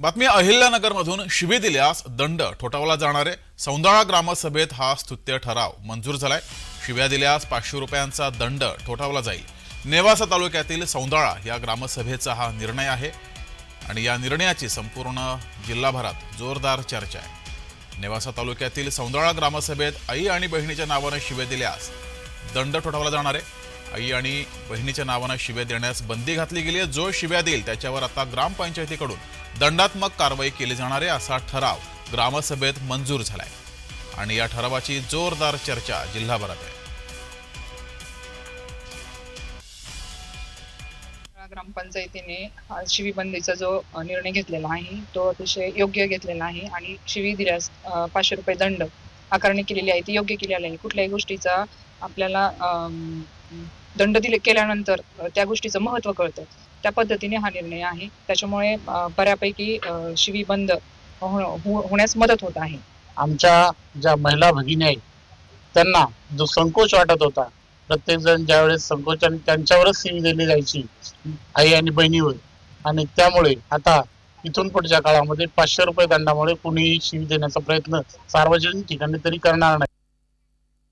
बातमी अहिल्यानगरमधून शिबी दिल्यास दंड ठोठावला जाणारे सौंदाळा ग्रामसभेत हा स्तुत्य ठराव मंजूर झालाय. शिव्या दिल्यास पाचशे रुपयांचा दंड ठोठावला जाईल. नेवासा तालुक्यातील सौंदाळा या ग्रामसभेचा हा निर्णय आहे आणि या निर्णयाची संपूर्ण जिल्हाभरात जोरदार चर्चा आहे. नेवासा तालुक्यातील सौंदाळा ग्रामसभेत आई आणि बहिणीच्या नावानं शिव्या दिल्यास दंड ठोठावला जाणार आहे. आई आणि बहिणीच्या नावानं शिव्या देण्यास बंदी घातली गेली आहे. जो शिव्या देईल त्याच्यावर आता ग्रामपंचायतीकडून दंडात्मक कारवाई केली जाणार आहे असा ठराव ग्रामसभेत मंजूर झालाय. आणि या ठरावाची जोरदार चर्चा जिल्हाभरात आहे. ग्रामपंचायतीने शिवीबंदीचा जो निर्णय घेतलेला आहे तो अतिशय योग्य घेतलेला आहे. आणि शिवी दिल्यास पाचशे रुपये दंड आकारणी केलेली आहे ती योग्य केलेली आहे. कुठल्याही गोष्टीचा आपल्याला दंड दिले केल्यानंतर त्या गोष्टीचं महत्त्व कळतं. त्या पद्धतीने हा निर्णय आहे. त्याच्यामुळे बऱ्यापैकी शिवी बंद हो, हो, होण्यास मदत होत आहे. आमच्या ज्या महिला भगिनी आहेत त्यांना जो संकोच वाटत होता प्रत्येक जण ज्यावेळेस संकोचाने त्यांच्यावरच सीवी दिली जायची आई आणि बहिणीवर. आणि त्यामुळे आता इथून पुढच्या काळामध्ये पाचशे रुपये दंडामुळे कुणीही शिवी देण्याचा प्रयत्न सार्वजनिक ठिकाणी तरी करणार नाही.